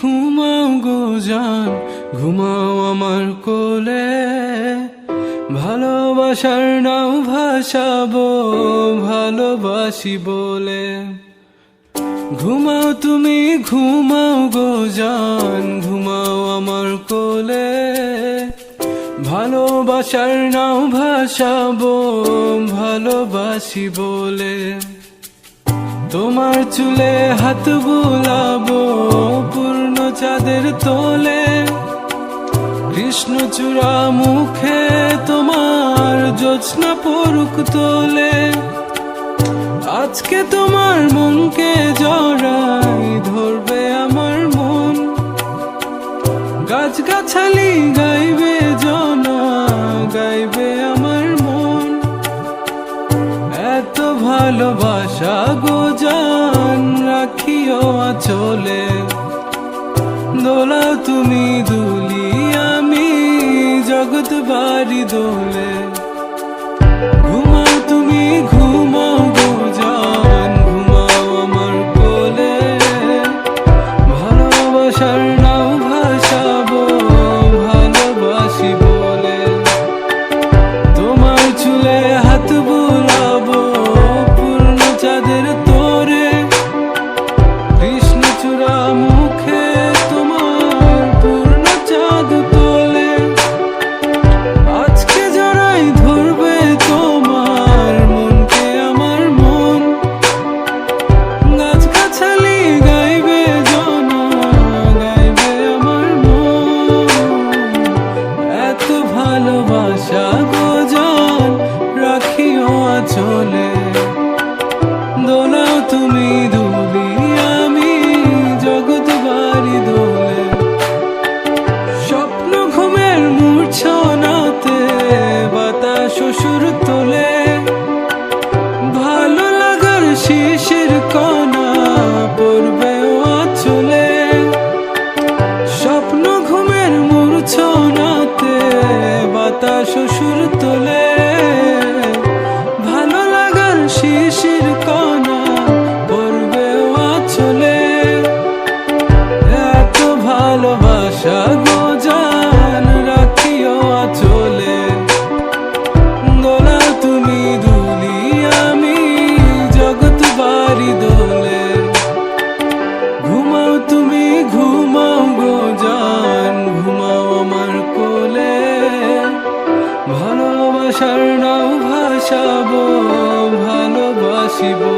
ঘুমাও গো জান, ঘুমাও আমার কোলে। ভালোবাসার নাও ভাসাবো, ভালোবাসি বলে। ঘুমাও তুমি, ঘুমাও গো জান, ঘুমাও আমার কোলে। ভালোবাসার নাও ভাসাবো, ভালোবাসি বলে। তোমার চুলে হাত বুলাবো চাঁদের তোলে। কৃষ্ণচূড়া মুখে তোমার জোৎস্না পরুক তোলে। আজকে তোমার মনকে জড়াই ধরবে আমার মন। গাছগাছালি গাইবে জনা, গাইবে আমার মন। এত ভালোবাসা গো জান, রাখিও চলে দোলা তুমি দুলি আমি জগৎ বাড়ি দোলে। ঘুমা তুমি আচলে দোলাও তুমি দুলি, আমি জগৎ বাড়ি দোলে। স্বপ্ন ঘুমের মূর্ছনাতে, বাতাস সুর তোলে। ভালো লাগার শিশির কণা, পড়বে চলে স্বপ্ন ঘুমের মূর্ছনাতে, বাতাস ভালোবাসা গো, জান রাখিও দোলা তুমি দুলি আমি বাড়ি দোলে। ঘুমাও তুমি, ঘুমাও গো, জান, ঘুমাও আমার কোলে। ভালোবাসার নাও ভাসাবো, ভালোবাসিবো।